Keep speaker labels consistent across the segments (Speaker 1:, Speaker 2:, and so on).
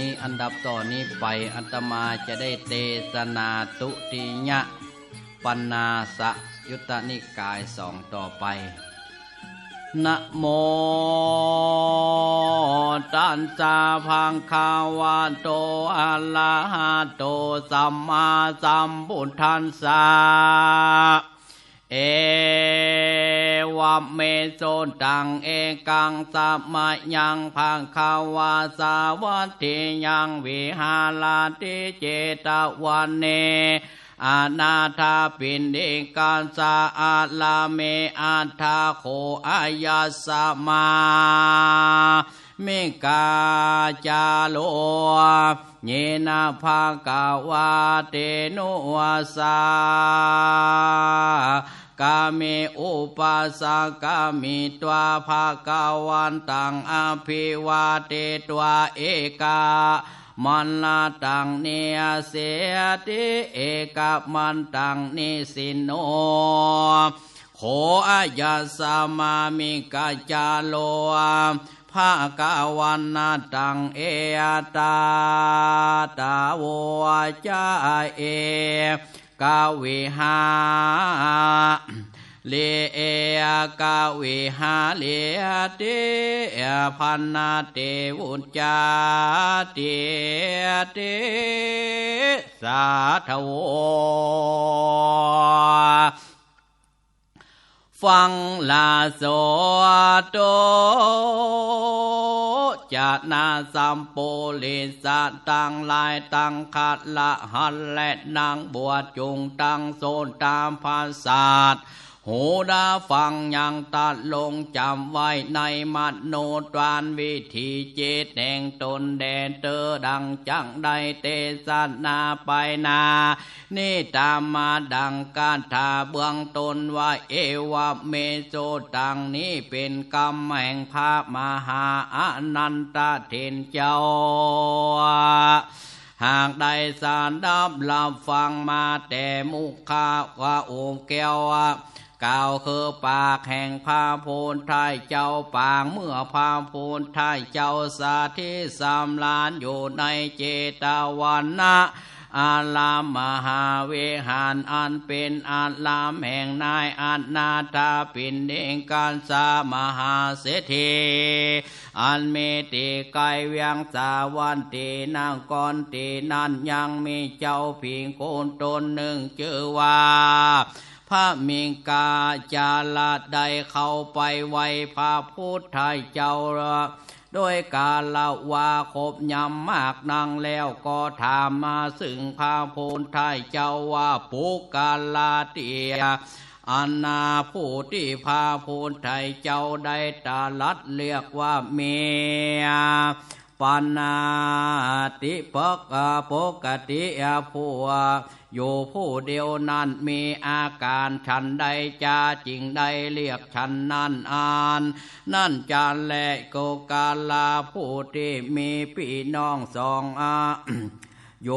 Speaker 1: อนี้อันดับต่อนี้ไปอัตมาจะได้เทศนาตุติยะปันนาสยุตตนิกายสองต่อไปนะโมตันสาพังคาวาโตอะระหะโตสัมมาสัมพุทธัสสะเอ วเมโซตังเอกังสัมมายังพังคาวาสาวัติยังวิหาลาติเจตวันเนอานาธาปินเดกันสาอาลาเมอาทาโคอายาสมาเมกาจาโลเยนาภากาวาเตโนวาสา กาเมอุปัสสกามิตวาภากาวันตังอภิวาเตตวาเอกามันลาตังเนียเสติเอกมันตังนิสินโนโขอายาสามามิกาจาโลภากาวันนาตังเอตาตาวจาเอ กาวิหาเลเอกาวิหาเลเตพันนาเตวุจาเตเตสาธวฟังลาโสโต จะนาสัมโปลิสะตังลายตังขัดละหันและนางบวชจุงตังโซนตามภาษาท หูดาฟังยังตัดลงจำไว้ในมัดโนตวานวิธีเจตแห่งตนแดนเตอดังจังไดเตสนาไปนานี่ตามมาดังการทาเบื้องตนว่าเอวะเมโซตังนี้เป็นกรรมแห่งพระมหาอนันตเทนเจ้าหากได้สารดับลำฟังมาแต่มุขาวาโองแก้ว ก่าวคือปากแห่งพาโพนไทยเจ้าปางเมื่อพาโพนไทยเจ้าสาธิสามลานอยู่ในเจตวันนะอาลามมหาเวหานอันเป็นอาลามแห่งนายอันนาถาปินเดงการสามหาเศรษฐีอันเมติไกเวียงสาวันตีนางกอนตีนันยังมีเจ้าพิงโคนตนหนึ่งชื่อว่า พระเมงกาจาลาได้เข้าไปไว้พระพุทธเจ้าโดยกาละวาคบยำมากนางแล้วก็ถามมาซึ่งพระพุทธเจ้าว่าปุกาลาเตียอันนาผู้ที่พาพูนไทยเจ้าได้ตาลัดเรียกว่าเมีย ปันาติปกปกติผู้อยู่ผู้เดียวนั้นมีอาการฉันใดจาจริงใดเรียกฉันนั้นอ่าน นั่นจานและโกกาลาผู้ที่มีพี่น้องสองอา โย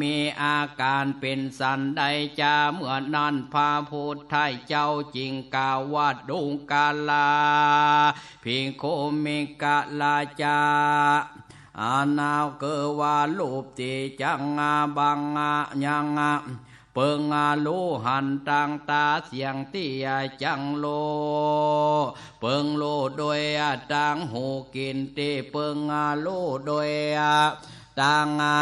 Speaker 1: มีอาการเป็นสันใดจาเมื่อนั้นพาพุทธเจ้าจริงกาวว่าดุงกาลาพิงโคมิกาลาจาอานาเกวาลูปติจังงาบังงายังงาเปิงอาลูหันตังตาเสียงเตียจังโล เปิงโลโดยตังหูกินตีเปิงอาลูโดยตังอา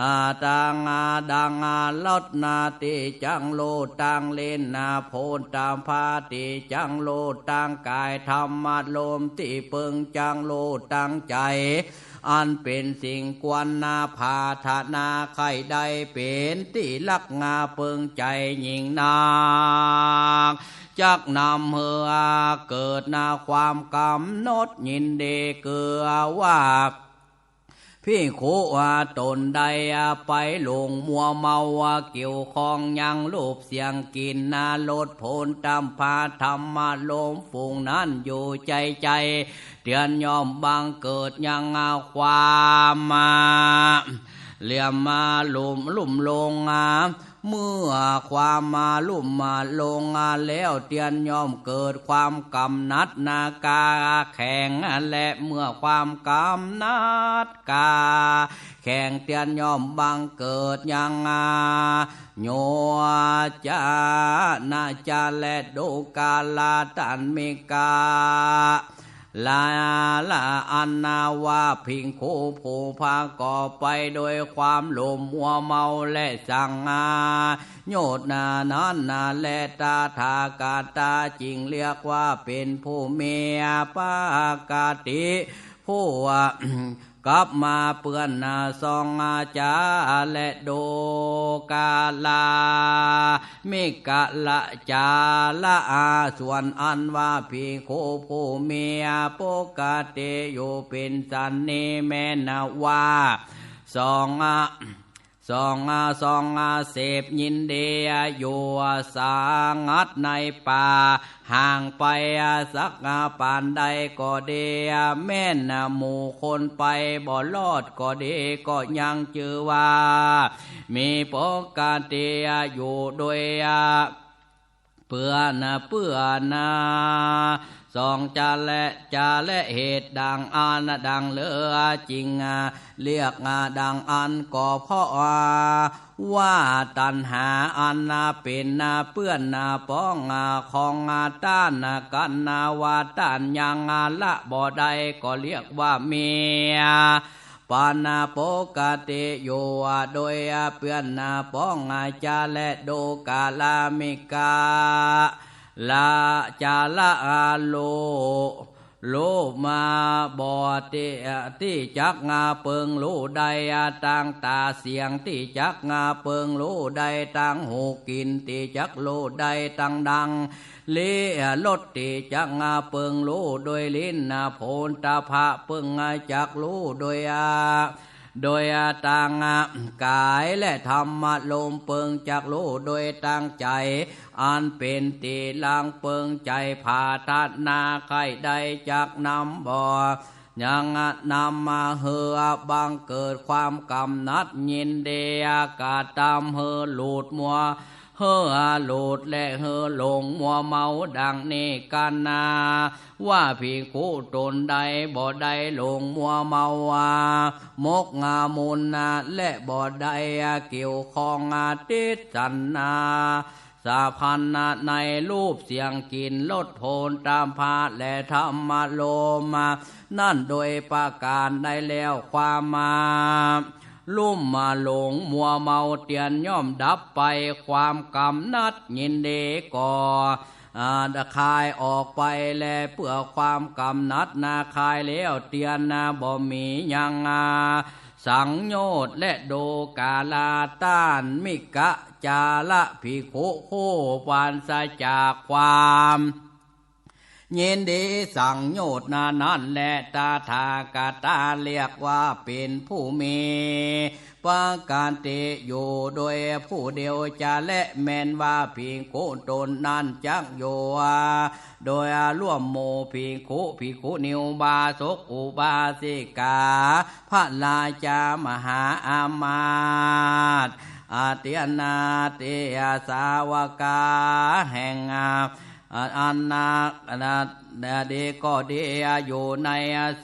Speaker 1: อาตังอาดังอาลดนาติจังโลตังเลนนาโพนตามพาติจังโลตังกายธรรมลมติเปิงจังโลตังใจอันเป็นสิ่งกวนนาพาธนาไข่ใดเป็นติลักงาเปิงใจหญิงนางจักนำเหือเกิดนาความกำหนดยินเดเกือว่า พี่ขูว่าตนใดไปหลงมัวเมาว่าเกี่ยวของยังรูปเสียงกินนาลดโพนตามพาธรรมาลมฝูงนั้นอยู่ใจใจ เตือนยอมบังเกิดยังอาความมา เหลี่ยมมาหลุมลุ่มลงอา เมื่อความมาลุ่มมาลงงานแล้วเตียนยอมเกิดความกำนัดนากาแข่งและเมื่อความกำนัดกา แข่งเตียนยอมบังเกิดยังอาโยจานาจาและโดกาลาตันเมกา ลาลาอันนาวาพิงคูผูพาก่อไปโดยความหลมมัวเมาและสังอาโยดนานอนนาและตาทากาตาจริงเรียกว่าเป็นผู้เมียปากาติผู้ว่า กับมาเปื้อนนาซองอาจาและโดกาลามิกะละจาละอาส่วนอันว่าพีโคผู้เมียปกเตโยเป็นสันนิแมนาวาสองอา สองอาสองอาเสพยินเดียอยู่สางัดในป่า ห่างไปสักปานใดก็เดียแม่นหมู่คนไปบ่ลอดก็ดีก็ยังเจอว่า มีปกติอยู่โดย เปื่อนเปื่อนสองจาและจาและเหตุดังอันดังเลือจริงเรียกดังอันก็เพราะว่าตันหาอันนาเป็นนาเปื้อนนาป้องของต้านกันนาวาต้านยังละบ่ได้ก็เรียกว่าเมีย ปานาโปกติโยโดยเปื่อนนาป้องอาจาและโดกาลามิกา ลาจาละอาโล โลมาบอติที่จักงาเปิงโลใดต่างตาเสียงที่จักงาเปิงโลใดต่างหูกินที่จักโลใดต่างดังเลลดติจักงาเปิงโลโดยลิ้นนาโพนตาภะเปิงงาจักโลโดยอา โดยต่างกายและธรรมลมเปิงจากโลโดยตั้งใจ อันเป็นตีลังเปิงใจผาทัดนาไข่ใดจากนำบ่อยังนำมาเหือบังเกิดความกำนัดยินเดียกาตามเหือหลุดมัว เฮอโลดและเฮอหลงมัวเมาดังเนกันนา ว่าพีคู่ตนใดบ่ได้หลงมัวเมาวามกงามุนนาและบ่ได้เกี่ยวข้องอาติสันนาสาพันนาในรูปเสียงกินลดโพนตามพาและธรรมโลมา นั่นโดยประการได้แล้วความมา ลุ่มมาหลงมัวเมาเตียนย่อมดับไปความกำนัดยินเดก่ออาคายออกไปแลเพื่อความกำนัดนาคายแล้วเตียนนาบ่มียังอาสังโยชน์และโดกาลาต้านมิกะจาละพิโคโคปานสจากความ ยินดีสั่งโยชน์นานั้นและตาทากาตาเรียกว่าเป็นผู้มีปาการเตอยู่โดยผู้เดียวจะและแมนว่าพิงโคตนนั้นจักโยโดยร่วมโมพิงโคพิคุนิวบาสกอุบาสิกา พระลาจามหาอามาตอาเตียนาเตียสาวกาแห่งอั อันนานาเดก็เดียอยู่ใน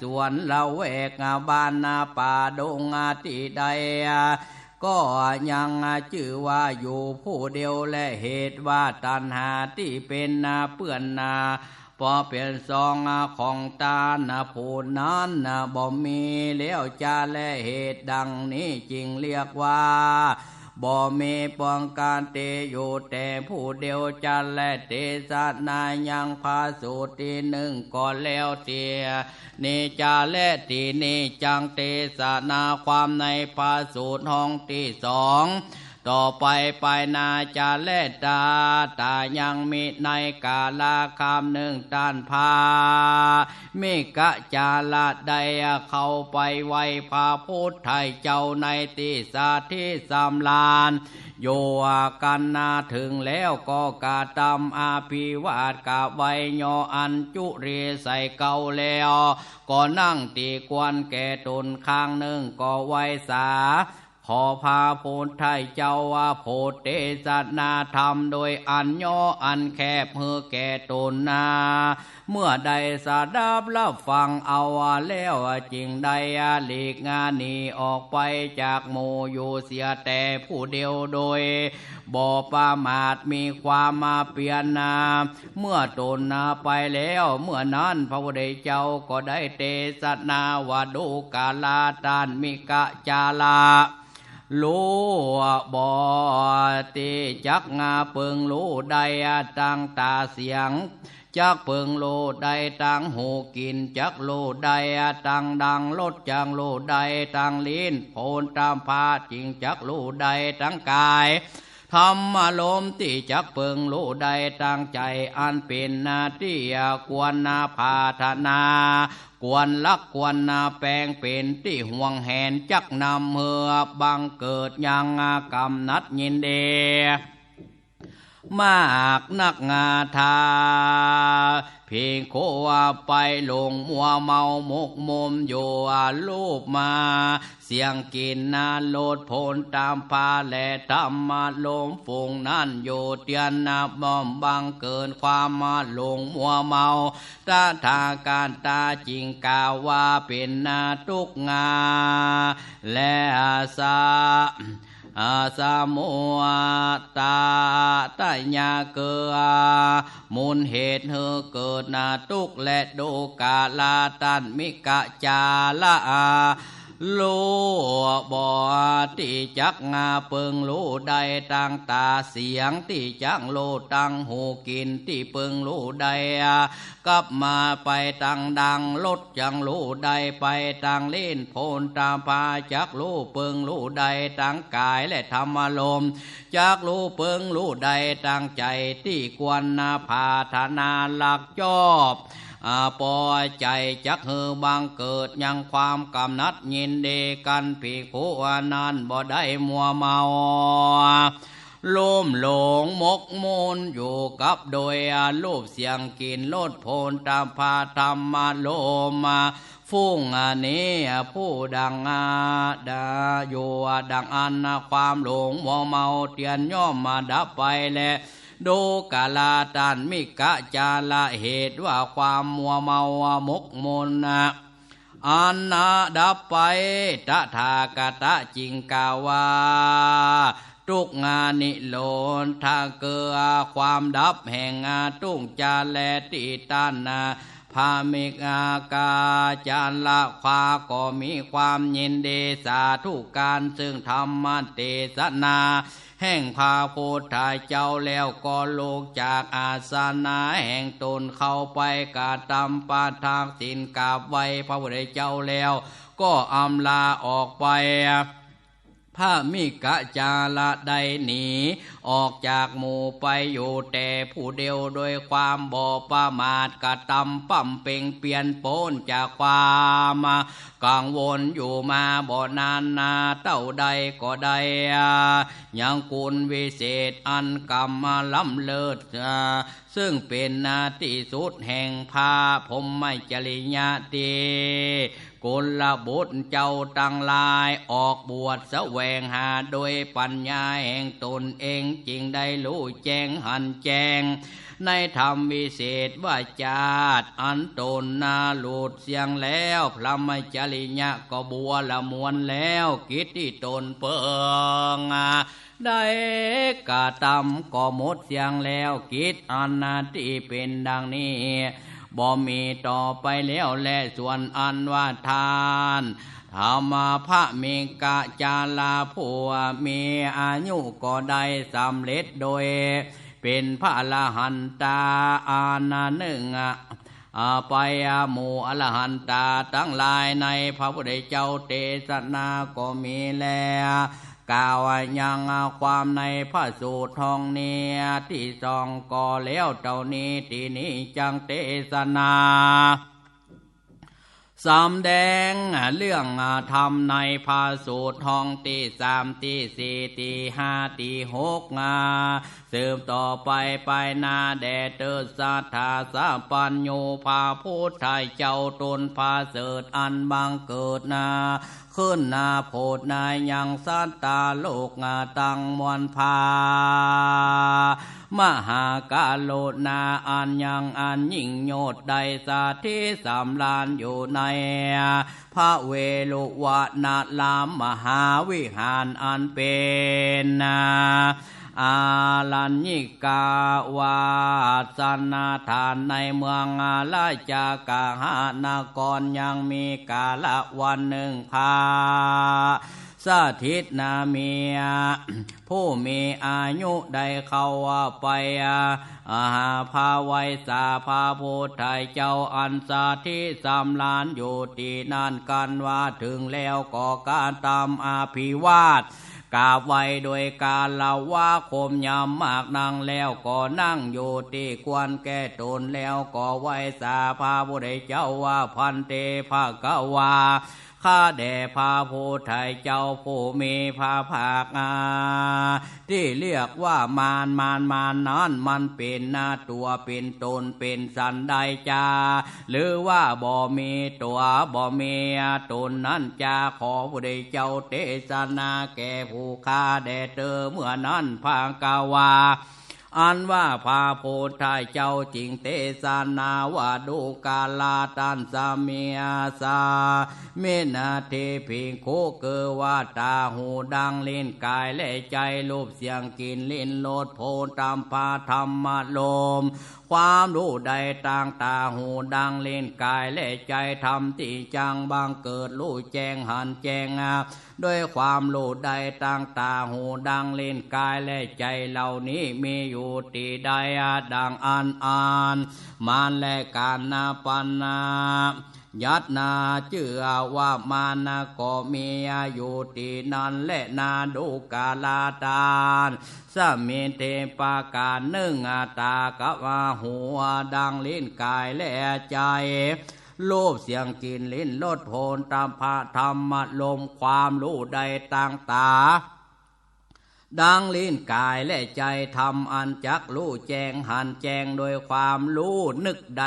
Speaker 1: สวนละเวกบ้านนาป่าดงที่ใดก็ยังชื่อว่าอยู่ผู้เดียวและเหตุว่าตันหาที่เป็นนาเปื่อนนาพอเป็นซองของตานาผูนั้นบ่มีแล้วจะและเหตุดังนี้จริงเรียกว่า บ่มีปองการเตอยู่แต่ผู้เดียวจันและเตสนายังพาสูตีหนึ่งก่อนแล้วเตียนี่จาและตีนี่จังเตสนาความในพาสูตรห้องที่สอง ต่อไปไปนาจาเลตาตายังมีในกาลาคำหนึ่งตันพามิกะจาลาใดเข้าไปไวพาพุทธไทยเจ้าในติสาที่สำลาน โยกันนาถึงแล้วก็กาตำอาภิวาดกาไวยยออันจุเรใส่เก่าแล้ว ก็นั่งตีกวนแก่ตนข้างหนึ่งก็ไวสา ขอพาโพนไทยเจ้าว่าโพธเตสนาธรรม โดยอันย่ออันแคบเพื่อแก่ตนนา เมื่อใดสาดับรับฟังเอาแล้วจริงใดหลีกงานนี้ออกไปจากโมอยู่เสียแต่ผู้เดียวโดยบ่ประมาทมีความมาเปลี่ยนนา เมื่อตนนาไปแล้วเมื่อนั้นพระพุทธเจ้าก็ได้เทศนาวาดูกาลาตานมิกะจาลา รู้บอติจักงาเปิงรู้ใดตังตาเสียง จักเปิงโลใดตังหูกิน จักโลใดตังดังลดจังโลใดตังลิ้นโพนตามพาจริงจักโลใดตังกาย ธรรมลมที่จักเปิงรู้ใดตั้งใจอันเป็นนาที่ควรนาพาธนากวนลักควนนาแปลงเป็นที่ห่วงแหนจักนำเมือบังเกิดยังกรรมนัดยินเด มากนักงาทา เพียงโควาไปลงมัวเมาหมกมมอยู่ลูปมา เสียงกินนาโลดพนตามพาและธรรมาลมฝงนั่นอยู่เตียนนาบอมบังเกินความมาลงมัวเมาตาทาการตาจริงกาวว่าเป็นนาทุกงา และอาสา สามุตาตายาเกือมูลเหตุเธอเกิดนาตุกและโดกาลาตันมิกะจาละ อาโลบอติจักงาเปิงโลใดตังตาเสียงที่จังโลตังหูกินที่เปิงโลใดกลับมาไปตังดังลดจังโลใดไปตังเล่นโพนตามพาจักโลเปิงโลใดตังกายและธรรมลมจักโลเปิงโลใดตังใจที่กวนนาพาธนาหลักจอบ อาปอยใจจักเฮือบางเกิดยังความกำนัดยินเดกันผีผูอนันบ่ได้มัวเมาลุ่มหลงมกมูลอยู่กับโดยอารูปเสียงกินโลดโพนตามพาธรรมาโลมาฟุ้งอันนี้ผู้ดังอาดาอยู่ดังอันความหลงมัวเมาเตียนย่อมมาดับไปและ ดูกาลาตันมิกะจาละเหตุว่าความมัวเมามกมนนะอันนาดับไปตถากตะจิงกาวาทุกงานนิโลนทางเกือความดับแห่งงาตุ้งจาแลติตันา พามิกอากาจารละควาก็มีความยินดีสาธุการซึ่งธรรมเตสนา แห่งพาโพธาเจ้าแล้วก็โลกจากอาสนาแห่งตนเข้าไปกาตำปาทางสินกาบไว้พระพุทธเจ้าแล้ว ก็อำลาออกไป พระมิกะจาละใดหนี ออกจากหมู่ไปอยู่แต่ผู้เดียวโดยความบ่ประมาทกระตำปั่มเป่งเปลี่ยนโปนจากความกังวลอยู่มาบ่นานนาเต้าใดก็ได้ยังกุลวิเศษอันกรรมล้ำเลิศซึ่งเป็นนาที่สุดแห่งพาผมไม่จริยาตีกุลบุตรเจ้าตั้งลายออกบวชแสวงหาโดยปัญญาแห่งตนเองจริงได้รู้แจ้งหันแจ้ง ในธรรมวิเศษว่าจาดอันตนนาหลุดเสียงแล้วพระมจริยะก็บัวละมวนแล้วกิจที่ตนเปิงได้กะตำก็หมดเสียงแล้วกิจอันนาที่เป็นดังนี้ บ่มีต่อไปแล้วและส่วนอันว่าทานธรรมพระเมกะจาลาผัวมีอายุก็ได้สำเร็จโดย เป็นพระอรหันตาอานาหนึ่งอาไปหมู่อรหันตาทั้งหลายในพระพุทธเจ้าเทศนาก็มีแล้ว กล่าวยังความในพระสูตรทองเนียที่สองก็แล้วเจ้านี้ที่นี้จังเทศนาสำแดงเรื่องธรรมในภาสูตรห้องตีสามตีสี่ตีห้าตีหกงาสืบต่อไปไปนาแดดเตอสัทธาสาปัญโยภาพุทธยเจ้าตนภาเสดอันบังเกิดนาขึ้นนาโพดนายยังสัตตาโลกงาตังมวลพามหากาโลนาอันยังอันยิ่งโยดใดสาธิสำลานอยู่ในพระเวลุวะนาลามมหาวิหารอันเป็นนา อาลัญญิกาวาสนาทานในเมืองอาลาจากาหานากรยังมีกาละวันหนึ่งพาสาธิตนาเมีย ผู้มีอายุได้เข้าไปอาหาภาไวยสาภาพุทธเจ้าอันสาธิสำลานอยู่ที่นั่นกันว่าถึงแล้วก็การตามอาภิวาท กาบไว้โดยการลาว่าคมยำมากนั่งแล้วก็นั่งอยู่ที่ควรแก้ตนแล้วก็ไว้สาพาบุได้เจ้าว่าพันเตภากวา ข้าแด่พระผู้ไทยเจ้าผู้มีพระภาคาที่เรียกว่ามารมารมารนั้นมันเป็นหน้าตัวเป็นตนเป็นสันใดจา หรือว่าบ่มีตัวบ่มีตนนั้นจาขอผู้ใดเจ้าเทศนาแก่ผู้ข้าแด่เธอเมื่อนั้นพางกาวา อันว่าพาโพธายเจ้าจิงเตสานาวาดูกาลาตันสามีอาสาเมนาเทพิงโคเกว่าตาหูดังเล่นกายและใจรูปเสียงกินเล่นโลดโพตามพาธรรมลม ความรู้ใดต่างตาหูดังเล่นกายและใจทำที่จังบางเกิดรู้แจ้งหันแจ้งอาด้วยความรู้ใดต่างตาหูดังเล่นกายและใจเหล่านี้มีอยู่ตีใดดังอันอันมานและการนาปันนา ยัดนาเจือว่ามานาก็มีอายุตีนันและนาดูกาลาตานสมิเทปาการหนึ่งอาตากะว่าหัวดังลิ้นกายและใจรูปเสียงกินลิ้นลดโพนตามพระธรรมลมความรู้ใดต่างตา ดังลิ้นกายและใจทำอันจักรู้แจงหันแจงโดยความรู้นึกใด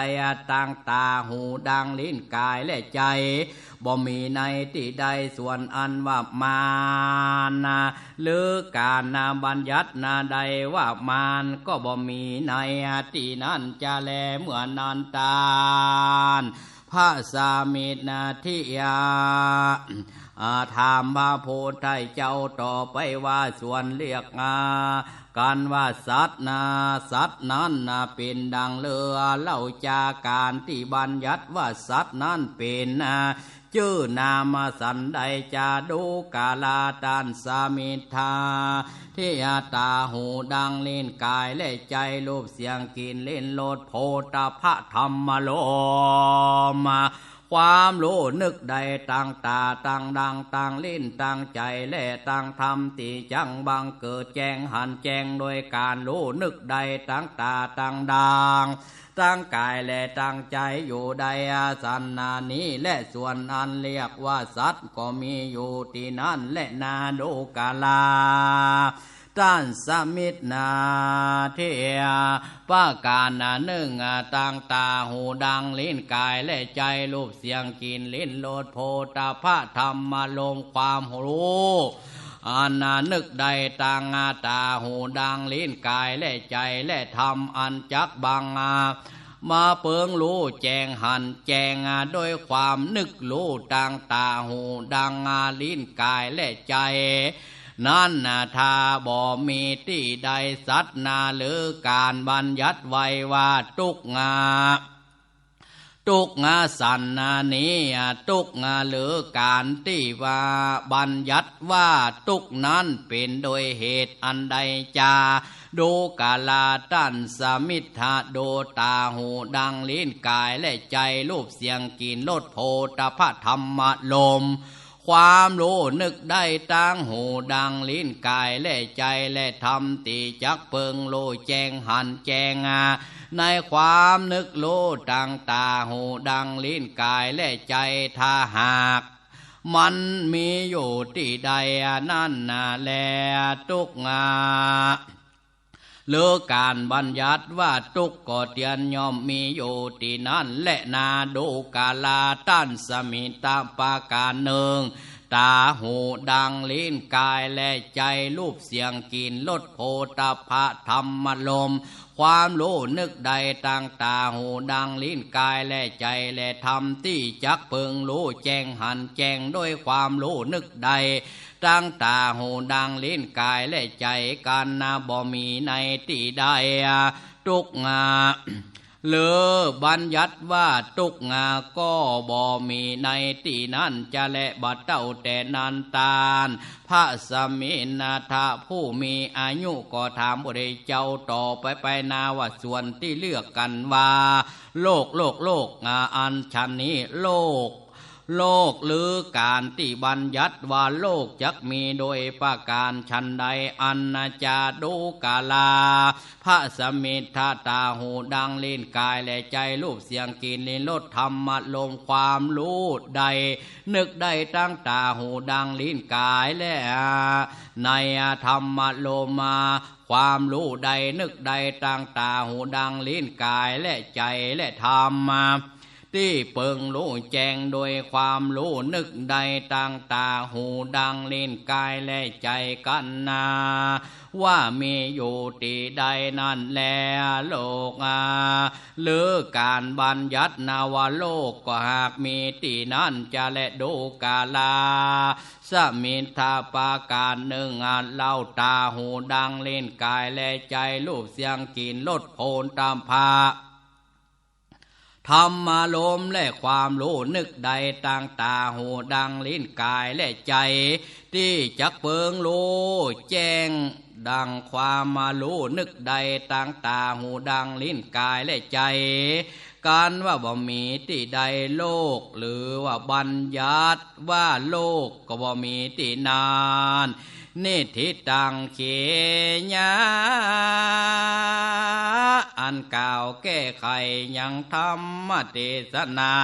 Speaker 1: ต่างตาหูดังลิ้นกายและใจบ่มีในที่ใดส่วนอันว่ามานาหรือการนาบัญญัตินาใดว่ามานก็บ่มีในที่นั้นจะแลเหมือนนันตาลพระสามินาทิยา อาถามพระโพธิเจ้าต่อไปว่าส่วนเรียกอากันว่าสัตนาสัตนั้นนาเป็นดังเรือเล่าจากการที่บัญญัติว่าสัตนั้นเป็นนาชื่อนามสันใดจะดูกาลาตันสามิทาที่อาตาหูดังเล่นกายและใจรูปเสียงกินเล่นโลดโพธพระธรรมโลมา ความรู้นึกใดต่างตาต่างดังต่างลิ้นต่างใจและต่างทำตีจังบังเกิดแจงหันแจงโดยการรู้นึกใดต่างตาต่างดังตั้งกายและตั้งใจอยู่ใดอาสันนานี้และส่วนอันเรียกว่าสัตว์ก็มีอยู่ที่นั่นและนาดูกาลา ต้านสมิตนาเทียป้าการนาหนึ่งต่างตาหูดังลิ้นกายและใจรูปเสียงกินลิ้นโลดโพตาพระธรรมมาลงความรู้อานานึกใดต่างอาตาหูดังลิ้นกายและใจและธรรมอันจักบังอามาเปิงรู้แจงหันแจงอาโดยความนึกรู้ต่างตาหูดังอาลิ้นกายและใจ นั่นนาทาบ่มีที่ใดสัตนาหรือการบัญญัติไว้ว่าทุกงาตุกงาสันนานี้ตุกงาหรือการที่ว่าบัญญัติว่าตุกนั้นเป็นโดยเหตุอันใดจาดูกาลาตันสมิทธาโดตาหูดังลิ้นกายและใจรูปเสียงกินลดโพธพธรรมลม ความรู้นึกได้ตั้งหูดังลิ้นกายและใจและทำตีจักเปิงโลแจงหันแจงอาในความนึกรู้ต่างตาหูดังลิ้นกายและใจถ้าหากมันมีอยู่ที่ใดนั่นนาแลทุกงา หรือการบัญญัติว่าทุกก็เตียนย่อมมีอยู่ที่นั่นและนาดูกาลาตันสมิตาปาการหนึ่ง ตาหูดังลิ้นกายและใจรูปเสียงกินลดโพธาภะธรรมลม ความรู้นึกใดต่างตาหูดังลิ้นกายและใจและธรรมที่จักเพิงรู้แจ้งหันแจ้งด้วยความรู้นึกใดตั้งตาหูดังลิ้นกายและใจกันนาบ่มีในที่ใดทุกงา เลอบัญญัติว่าตุกงาก็บ่มีในที่นั้นจะและบัดเต้าแต่นานตาลพระสมินาทาผู้มีอายุก็ถามบริเจ้าต่อไปไปนาว่าส่วนที่เลือกกันว่า โลกโลกโลกงาอันชันนี้โลก โลกหรือการที่บัญญัติว่าโลกจักมีโดยประการชันใดอันนาจาดูกาลา พระสมิทธาตาหูดังเล่นกายและใจรูปเสียงกินลิ้นรสธรรมะลมความรู้ใด นึกได้ตั้งตาหูดังลิ้นกายและในธรรมะลมาความรู้ใดนึกใดตั้งตาหูดังลิ้นกายและใจและธรรมมา ที่เปิงรู้แจงโดยความรู้นึกใดต่างตาหูดังเล่นกายและใจกันนา ว่ามีอยู่ที่ใดนั่นแลโลกอาหรือการบัญญัตินาวโลกก็หากมีที่นั่นจะและดูกาลา สมิทาปาการหนึ่งอันเล่าตาหูดังเล่นกายและใจรูปเสียงกินลดโพนตามพา ธรรมารมณ์และความรู้นึกใดต่างตาหูดังลิ้นกายและใจ ที่จักเปิงรู้แจ้งดังความมารู้นึกใดต่างตาหูดังลิ้นกายและใจ การว่าบ่มีที่ใดโลก หรือว่าบัญญัติว่าโลกก็บ่มีที่นาน นิทิตังเขญาอันกล่าวแก้ไขยังธรรมเทศนา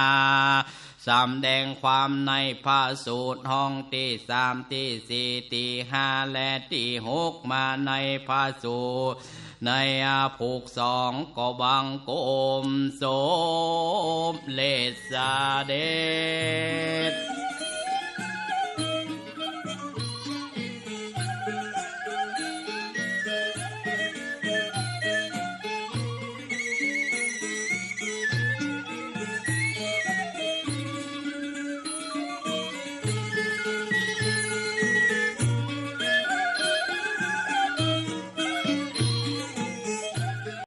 Speaker 1: สำแดงความในพระสูตรห้องที่สามที่สี่ที่ห้าและที่หกมาในพระสูตร ในอาผูกสองก็บังโกมโสมเลสาเดช